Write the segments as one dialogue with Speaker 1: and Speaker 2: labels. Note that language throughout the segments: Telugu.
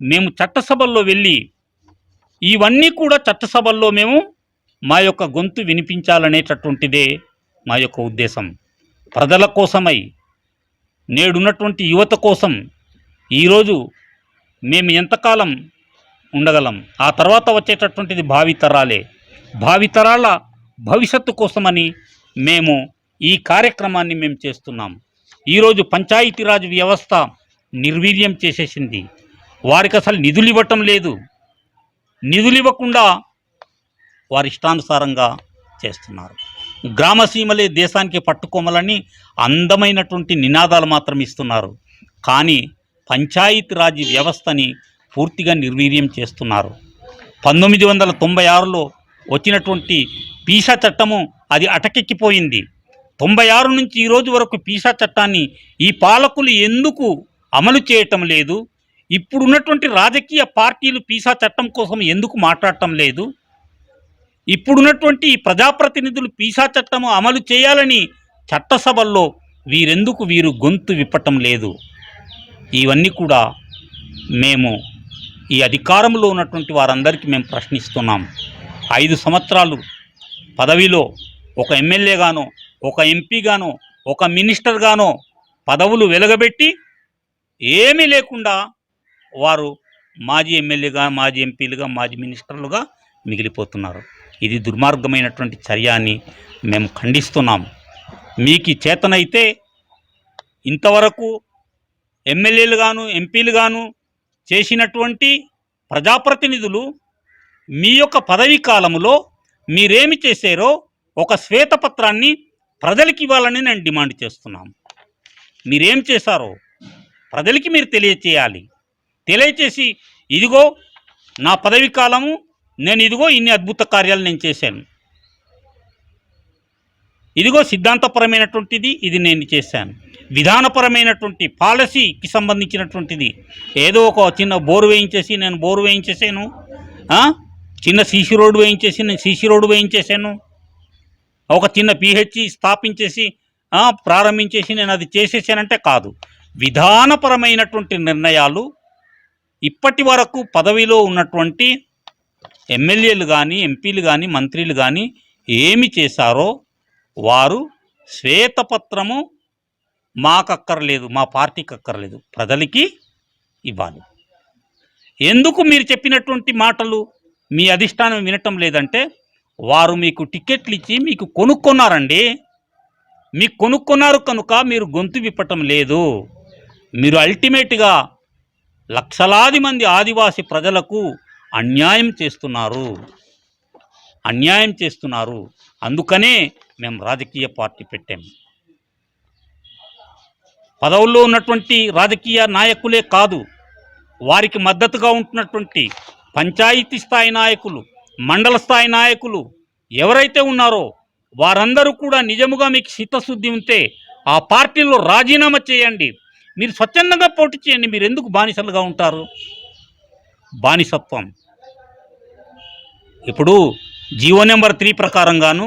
Speaker 1: మేము చట్టసభల్లో వెళ్ళి ఇవన్నీ కూడా చట్టసభల్లో మేము మా యొక్క గొంతు వినిపించాలనేటటువంటిదే మా యొక్క ఉద్దేశం. ప్రజల కోసమై నేడున్నటువంటి యువత కోసం ఈరోజు మేము ఎంతకాలం ఉండగలం? ఆ తర్వాత వచ్చేటటువంటిది భావితరాలే. భావితరాల భవిష్యత్తు కోసమని మేము ఈ కార్యక్రమాన్ని మేము చేస్తున్నాం. ఈరోజు పంచాయతీరాజ్ వ్యవస్థ నిర్వీర్యం చేసేసింది. వారికి అసలు నిధులు ఇవ్వటం లేదు. నిధులు ఇవ్వకుండా వారి ఇష్టానుసారంగా చేస్తున్నారు. గ్రామసీమలే దేశానికి పట్టుకోమలని అందమైనటువంటి నినాదాలు మాత్రం ఇస్తున్నారు. కానీ పంచాయతీరాజ్ వ్యవస్థని పూర్తిగా నిర్వీర్యం చేస్తున్నారు. పంతొమ్మిది వందల తొంభై ఆరులో వచ్చినటువంటి పీసా చట్టము అది అటకెక్కిపోయింది. తొంభై ఆరు నుంచి ఈరోజు వరకు పీసా చట్టాన్ని ఈ పాలకులు ఎందుకు అమలు చేయటం లేదు? ఇప్పుడున్నటువంటి రాజకీయ పార్టీలు పీసా చట్టం కోసం ఎందుకు మాట్లాడటం లేదు? ఇప్పుడున్నటువంటి ప్రజాప్రతినిధులు పీసా చట్టం అమలు చేయాలని చట్టసభల్లో వీరెందుకు వీరు గొంతు విప్పటం లేదు? ఇవన్నీ కూడా మేము ఈ అధికారంలో ఉన్నటువంటి వారందరికీ మేము ప్రశ్నిస్తున్నాం. ఐదు సంవత్సరాలు పదవిలో ఒక ఎమ్మెల్యేగానో ఒక ఎంపీగానో ఒక మినిస్టర్గానో పదవులు వెలగబెట్టి ఏమీ లేకుండా వారు మాజీ ఎమ్మెల్యేగా మాజీ ఎంపీలుగా మాజీ మినిస్టర్లుగా మిగిలిపోతున్నారు. ఇది దుర్మార్గమైనటువంటి చర్య అని మేము ఖండిస్తున్నాం. మీకు చేతనైతే ఇంతవరకు ఎమ్మెల్యేలుగాను ఎంపీలుగాను చేసినటువంటి ప్రజాప్రతినిధులు మీ యొక్క పదవీ కాలంలో మీరేమి చేశారో ఒక శ్వేతపత్రాన్ని ప్రజలకి ఇవ్వాలని నేను డిమాండ్ చేస్తున్నాను మీరేం చేశారో ప్రజలకి మీరు తెలియచేయాలి. తెలియచేసి ఇదిగో నా పదవీ కాలము నేను ఇదిగో ఇన్ని అద్భుత కార్యాలు నేను చేశాను. ఇదిగో సిద్ధాంతపరమైనటువంటిది ఇది నేను చేశాను. విధానపరమైనటువంటి పాలసీకి సంబంధించినటువంటిది. ఏదో ఒక చిన్న బోరు వేయించేసి నేను బోరు వేయించేసాను. చిన్న సీసీ రోడ్డు వేయించేసి నేను సీసీ రోడ్డు వేయించేసాను. ఒక చిన్న పిహెచ్సి స్థాపించేసి ప్రారంభించేసి నేను అది చేసేసానంటే కాదు. విధానపరమైనటువంటి నిర్ణయాలు ఇప్పటి వరకు పదవిలో ఉన్నటువంటి ఎమ్మెల్యేలు కానీ ఎంపీలు కానీ మంత్రులు కానీ ఏమి చేశారో వారు శ్వేతపత్రము మాకక్కర్లేదు మా పార్టీకి అక్కర్లేదు ప్రజలకి ఇవ్వాలి. ఎందుకు మీరు చెప్పినటువంటి మాటలు మీ అధిష్టానం వినటం లేదంటే వారు మీకు టికెట్లు ఇచ్చి మీకు కొనుక్కున్నారండి. మీకు కొనుక్కున్నారు కనుక మీరు గొంతు విప్పటం లేదు. మీరు అల్టిమేట్గా లక్షలాది మంది ఆదివాసి ప్రజలకు అన్యాయం చేస్తున్నారు. అన్యాయం చేస్తున్నారు. అందుకనే మేము రాజకీయ పార్టీ పెట్టాం. పదవుల్లో ఉన్నటువంటి రాజకీయ నాయకులే కాదు వారికి మద్దతుగా ఉంటున్నటువంటి పంచాయతీ స్థాయి నాయకులు మండల స్థాయి నాయకులు ఎవరైతే ఉన్నారో వారందరూ కూడా నిజముగా మీకు చిత్తశుద్ధి ఉంటే ఆ పార్టీలో రాజీనామా చేయండి. మీరు స్వచ్ఛందంగా పోటీ చేయండి మీరు ఎందుకు బానిసలుగా ఉంటారు? బానిసత్వం. ఇప్పుడు జీవో నెంబర్ త్రీ ప్రకారంగాను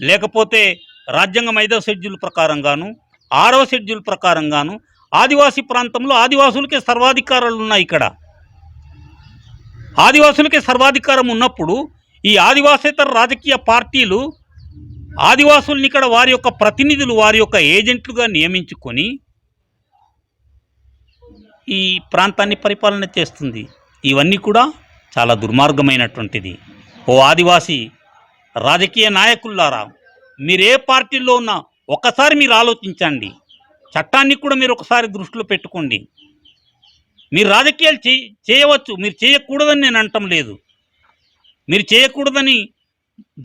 Speaker 1: లేకపోతే రాజ్యాంగం ఐదవ షెడ్యూల్ ప్రకారంగాను ఆరవ షెడ్యూల్ ప్రకారంగాను ఆదివాసీ ప్రాంతంలో ఆదివాసులకే సర్వాధికారాలు ఉన్నాయి ఇక్కడ. ఆదివాసులకే సర్వాధికారం ఉన్నప్పుడు ఈ ఆదివాసేతర రాజకీయ పార్టీలు ఆదివాసుల్ని ఇక్కడ వారి యొక్క ప్రతినిధులు వారి యొక్క ఏజెంట్లుగా నియమించుకొని ఈ ప్రాంతాన్ని పరిపాలన చేస్తుంది. ఇవన్నీ కూడా చాలా దుర్మార్గమైనటువంటిది. ఓ ఆదివాసీ రాజకీయ నాయకుల్లారా మీరే పార్టీలో ఉన్నా ఒక్కసారి మీరు ఆలోచించండి. చట్టాన్ని కూడా మీరు ఒకసారి దృష్టిలో పెట్టుకోండి. మీరు రాజకీయాలు చే చేయవచ్చు మీరు చేయకూడదని నేను అనటం లేదు. మీరు చేయకూడదని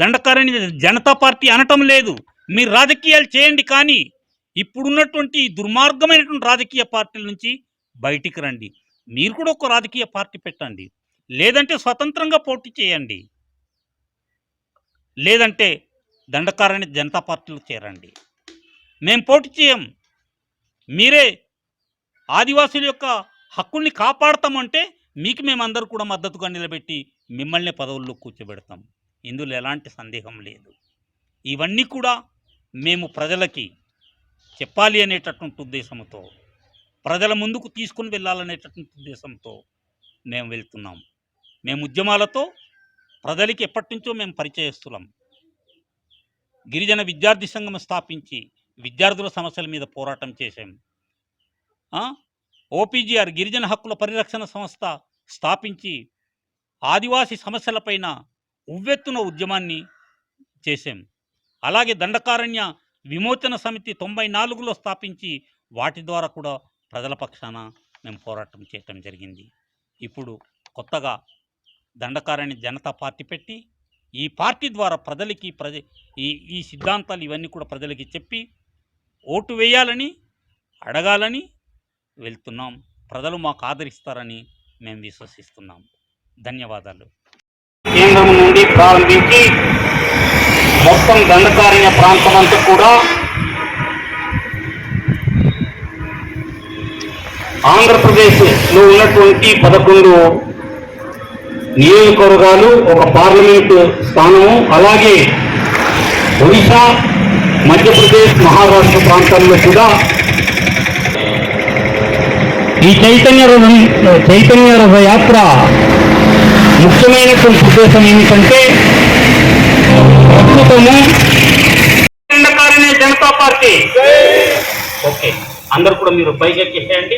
Speaker 1: దండకారని జనతా పార్టీ అనటం లేదు. మీరు రాజకీయాలు చేయండి కానీ ఇప్పుడున్నటువంటి దుర్మార్గమైనటువంటి రాజకీయ పార్టీల నుంచి బయటికి రండి. మీరు కూడా ఒక రాజకీయ పార్టీ పెట్టండి. లేదంటే స్వతంత్రంగా పోటీ చేయండి. లేదంటే దండకారాన్ని జనతా పార్టీలో చేరండి. మేము పోటీ చేయం. మీరే ఆదివాసుల యొక్క హక్కుల్ని కాపాడతామంటే మీకు మేమందరూ కూడా మద్దతుగా నిలబెట్టి మిమ్మల్ని పదవుల్లో కూర్చోబెడతాం. ఇందులో ఎలాంటి సందేహం లేదు. ఇవన్నీ కూడా మేము ప్రజలకి చెప్పాలి అనేటటువంటి ఉద్దేశంతో ప్రజల ముందుకు తీసుకుని వెళ్ళాలనేటటువంటి ఉద్దేశంతో మేము వెళ్తున్నాం. మేము ఉద్యమాలతో ప్రజలకి ఎప్పటి నుంచో మేము పరిచయస్తున్నాం గిరిజన విద్యార్థి సంఘం స్థాపించి విద్యార్థుల సమస్యల మీద పోరాటం చేశాం. ఓపీజీఆర్ గిరిజన హక్కుల పరిరక్షణ సంస్థ స్థాపించి ఆదివాసీ సమస్యలపైన ఉవ్వెత్తున ఉద్యమాన్ని చేశాం. అలాగే దండకారణ్య విమోచన సమితి తొంభై నాలుగులో స్థాపించి వాటి ద్వారా కూడా ప్రజల పక్షాన మేము పోరాటం చేయటం జరిగింది. ఇప్పుడు కొత్తగా దండకారణ్య జనతా పార్టీ పెట్టి ఈ పార్టీ ద్వారా ప్రజలకి ప్రజ ఈ ఈ సిద్ధాంతాలు ఇవన్నీ కూడా ప్రజలకి చెప్పి ఓటు వేయాలని అడగాలని వెళ్తున్నాం. ప్రజలు మాకు ఆదరిస్తారని మేము విశ్వసిస్తున్నాం. ధన్యవాదాలు. కేంద్రం నుండి ప్రారంభించి మొత్తం దండకారణ్య ప్రాంతం అంతా కూడా ఆంధ్రప్రదేశ్లో ఉన్నటువంటి పదకొండు నియోజకవర్గాలు ఒక పార్లమెంటు స్థానము. అలాగే ఒడిశా మధ్యప్రదేశ్ మహారాష్ట్ర ప్రాంతాల్లో కూడా ఈ చైతన్య చైతన్య రథ యాత్ర ముఖ్యమైనటువంటి ఉద్దేశం ఏమిటంటే ప్రస్తుతము జనతా పార్టీ. ఓకే అందరు కూడా మీరు పైకెక్కేసేయండి.